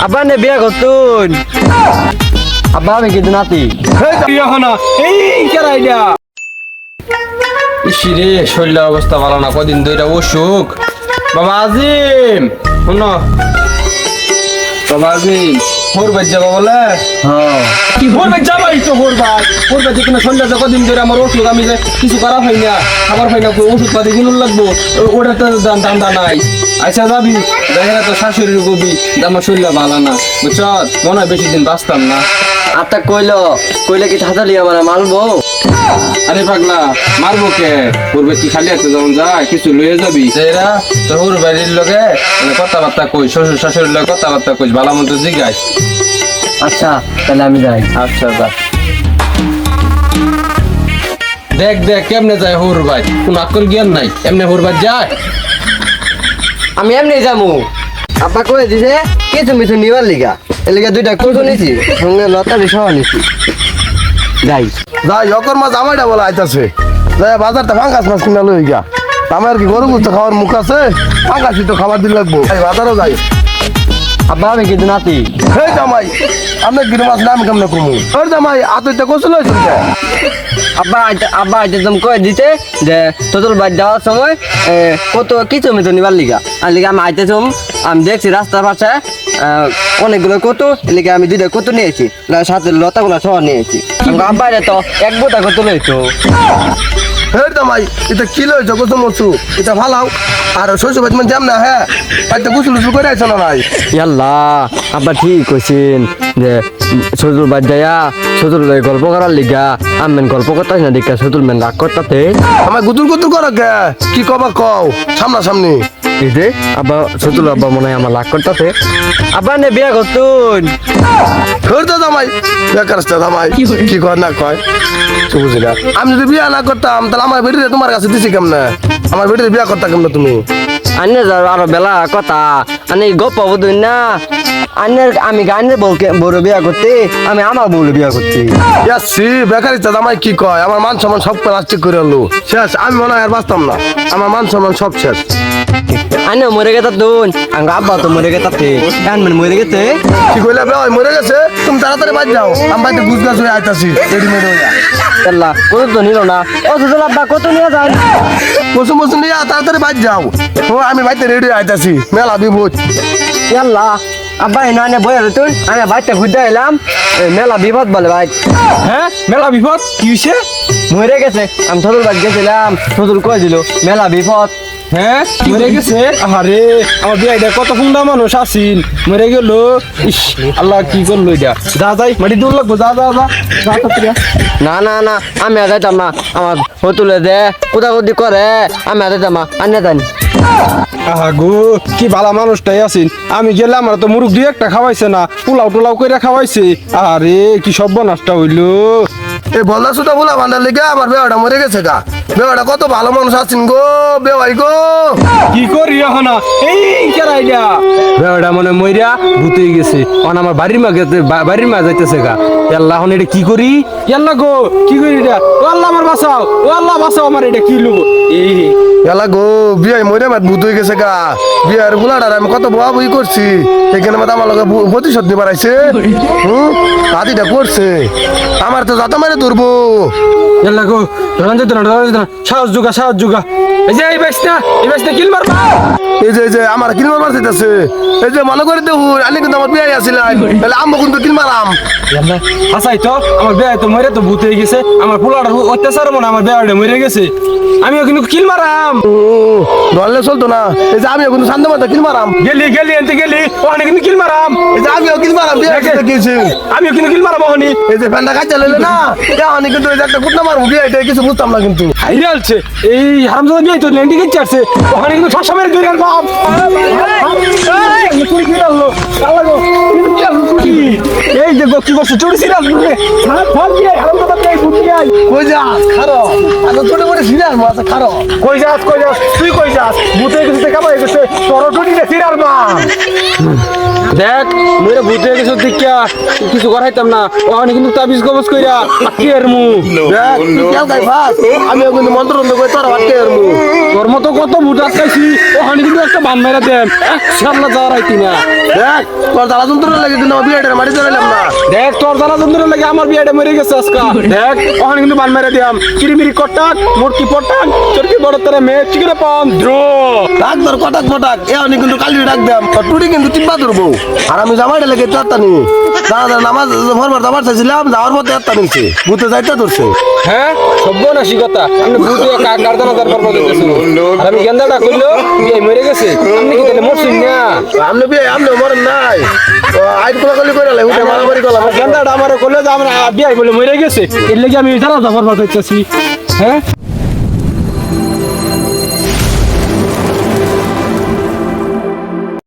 আব্বা নে বিয়া করতুন। আব্বা আমি কিন্তু নাতি। ইসিরে শরীরের অবস্থা ভালো না। কদিন ধরে অসুখ। বাবা আজিম শুন। বাবা আজিম বাজ যাবা বলে? হ্যাঁ। মোর বাজ যাবাই তো মোর বাজ। মোর বাজ কোনো শরীরে যে কদিন ধরে আমার অসুখ আমি যে কিছু করা হয় না। খাবার হয় না ওষুধ পাতি কিনুন লাগবো। ও- ওটা তো দাম দাম দা নাই। আচ্ছা যাবি। দেখে তো শাশুড়ির কবি যে আমার শরীরটা ভালো না। বুঝছ? মনে হয় বেশি দিন বাঁচতাম না। আত্মা কইলো কইলে কি থাতালি আমার মালবো আরে পাগলা মারবো কে? পূর্বে কি খালি আছে যখন যায় কিছু লয়ে যাবি। এরা তোর বাড়ির লগে মানে কথাবার্তা কই শ্বশুর শাশুড়ির লগে কথাবার্তা কই ভালো মতো জিগাই আচ্ছা তাহলে আমি যাই। আচ্ছা যা। দেখ দেখ কেমনে যায় হুর ভাই? কোন আকল জ্ঞান নাই। এমনি হুর ভাই যায়? আমি এমনি যামু। আব্বা কয়ে দিছে কে তুমি তো নিবার লিগা। এলিগা দুইটা কোটো নিছি, সঙ্গে লতারি সহ নিছি। যাই। যাই অকর মাছ আমারটা বলা আইতাছে। যাই, বাজারটা ফাঙ্গাস মাছ কিনা লই গিয়া আমার কি গরু তো খাওয়ার মুখ আছে? ফাঙ্গাসই তো খাবার দিন লাগবো। বাজারও যাই। আব্বা আমি কিন্তু নাতি। হে জামাই আপনার গির মাছ নাম কেমনে কমু? ওর জামাই আতইটা কোসল হয়েছিল আব্বা আইতে- আব্বা আইতে তুমি কয়ে দিতে যে তোদের বাড়ি যাওয়ার সময় কত কিছু মিছু নিবার লিগা। আর লিগা আমি আইতে আমি দেখছি রাস্তার পাশে আহ, অনেকগুলো কত লিগা আমি দুইটা কত নিয়েছি না, সাথে লতাগুলো সহ নিয়েছি। আব্বা এটা তো এক বোটা কত লইতো হে জামাই এটা কি লইছ কত মরছু এটা ভালাও আর শৈশব মানে না হ্যাঁ? পাইতে গুসল করে আইছ না নাই? ইয়াল্লা আব্বা ঠিক কইছেন যে সজুর বাদ যায়া সজুর লই গল্প করার লিগা আমেন গল্প করতাস না দেখা সজুর মেন রাগ করতাতে আমার গুতুল গুতুল করা কে কি কবা কও? সামনা সামনি এই যে আব্বা সজুর আব্বা মনে হয় আমার রাগ করতাতে আব্বা নে বিয়া করতুন ফের তো জামাই। বেকার জামাই। কি কয় না কয় বুঝি না। আমি যদি বিয়া না করতাম তাহলে আমার বেটিরে তোমার কাছে দিছি কেমনে? আমার বেটিরে বিয়া করতাম কেমনে তুমি? আন্নে যাও আরও বেলা কথা। আনে গপ্প বুঝুন না। আন্নের আমি গানের বউকে বড় বিয়া করতে? আমি আমার বউলে বিয়া করতে। ইয়াসি বেকারি চা জামাই কি কয়? আমার মান সম্মান সব প্লাস্টিক করে আনলো। শেষ আমি মনে হয় আর বাঁচতাম না। আমার মান সম্মান সব শেষ। আন্নে মরে গেতা তুন আঙ্গ আব্বা তো মরে গেতাতে গান মানে মরে গেতে কি কইলা বে? ওই মরে গেছে। তুমি তাড়াতাড়ি বাদ যাও। আমি বাড়িতে গুছ গাছ হয়ে আইতাছি। রেডিমেড হয়ে আল্লাহ কত তো নিল না। ও সজুর আব্বা কত নিয়ে যান? বসু বসু নিয়ে তাড়াতাড়ি বাদ যাও। ও আমি বাড়িতে রেডি আইতাছি। মেলা বিভূত ইয়াল্লা আব্বা এনে আনে বই তুই আমি বাইতে ঘুরতে এলাম মেলা বিপদ বলে ভাই। হ্যাঁ? মেলা বিপদ? কি হইছে? মরে গেছে। আমি সদুর বাড়ি গেছিলাম। সদুর কয়ে দিল? মেলা বিপদ। হ্যাঁ মরে গেছে? আরে আমার বিয়াইটা কত ফুন্ডা মানুষ মরে গেল। ইস আল্লাহ কি করল এটা? যা যাই মাটি লাগবো যা যা যা। না না না আমি আর যাইতাম না। আমার হতুলে দে কুদাকুদি করে। আমি আর যাইতাম না আনে জানি আহা কি ভালো মানুষটাই আছেন। আমি গেলে আমার তো মুরুখ দুই একটা খাওয়াইছে না পোলাও টোলাও করে খাওয়াইছে। আরে কি সব নষ্ট হইল। এই বন্ধা সুতা বলা বান্ধার লেগে আমার বেওয়াটা মরে গেছে গা। বেওয়াটা কত ভালো মানুষ আছেন গো বেওয়াই গো। কি করি এখন? এই কেরাইডা বেড়া মনে মইরা ভূতে গেছে। অন আমার বাড়ির মা গেছে বা- বাড়ির মা যাইতেছে গা। আল্লাহ এখন এটা কি করি? আল্লাহ গো কি করি এটা? ও আল্লাহ আমার বাঁচাও ও আল্লাহ বাঁচাও আমার এটা কি লুবো? এই গেলা গো বিয়াই মরে মাত ভূত হয়ে গেছে গা। বিয়ার বুলাডার আমি কত বয়া বই করছি। এখানে মাত আমার লগে প্রতিশোধ নিবার আইছে। হুম? করছে। আমার তো যাতা মারে ধরবো। আল্লাহ গো রঞ্জিত না রঞ্জিত না সাহস যুগা সাহস যুগা এই যে এই না এই বাইস না কিল মারবা। এই যে এই যে আমার কিল মারবার চাইতেছে। এই যে মনে করে দেখুন আমি কিন্তু আমার বিয়াই আসিলাম তাহলে আমি কিন্তু কিল মারাম। হাসাই তো আমার বেয়া তো মরে তো ভূত হয়ে গেছে। আমার পোলাটার অত্যাচার মনে আমার বেয়াটা মরে গেছে। আমিও কিন্তু কিল মারাম। ধরলে চলতো না। এই যে আমিও কিন্তু শান্ত মাথা কিল মারাম। গেলি গেলি এনতে গেলি। ওখানে কিন্তু কিল মারাম। এই যে আমিও কিল মারাম আমিও কিন্তু কিল মারাম ওখানে। এই যে ফ্যানটা কাজ চালাইলে না। আমি কিন্তু একটা কুটনা মারবো বিয়াইটা কিছু বুঝতাম না কিন্তু। হাইরে আলছে এই হারামজাদা বিয়ে তো ল্যান্ডিং এর চারছে। ওখানে কিন্তু ঠাসা মেরে ধরে আনব এই যে কি করছে বুঝি আই কই যা খারো আগে ছোট করে সিরিয়াস মাছ খারো কই যাস কই যাস তুই কই যাস? ভূতে গেছে কামাই গেছে। তোর টুটি রে সিরার মা দেখ মইরা ভূত হয়ে গেছো দেখা কিছু করাইতাম না। ওখানে কিন্তু তাবিজ কবজ কইরা আটকে আর মু দেখ তুই কেউ গাই ফাস আমি কিন্তু মন্ত্র মন্ত্র করে তোর হাতকে আর মু তোর মতো কত ভূত আটকাইছি ওখানে কিন্তু একটা বান মেরা দেন। সামনে যাওয়ার আইতি না। দেখ তোর জ্বালা যন্ত্র লাগে কিন্তু আমার বিয়েটা মাটি চলাইলাম না। দেখ তোর জানা যন্ত্র লাগে আমার বিয়েটা মরে গেছে আজকা। দেখ ওখানে কিন্তু বান মেরে দিয়াম। কিরিমিরি কটাক মোটকি পটাক চরকি বড় তোরা মেয়ে চিকেন পাম। দ্রো। ডাক ধর কটাক মটাক এ অনেক কিন্তু কালি ডাক দাম তোর টুটি কিন্তু টিপা ধরবো। আর আমি জামাইটা লেগে চারটানি দাদা দাদা নামাজ ভরবার যাবার চাইছিলাম যাওয়ার পথে একটা নিচ্ছে বুঝতে যাইতে ধরছে। হ্যাঁ? সভ্য না শিকতা আমি ভূত হয়ে কাক গার্দানা তার পর আর আমি গেন্দাটা কইলো বিয়ে মরে গেছে। আপনি কি তাহলে মরছেন না? আমনে বিয়ে আমনে মরেন নাই। ও আইন কোলা কলি করে লাই উঠে মারামারি করলাম। গেন্দাটা আমার কইলো যে আমরা বিয়ে বলে মরে গেছে। এর লাগি আমি জানা যাবার পর দিতেছি হ্যাঁ?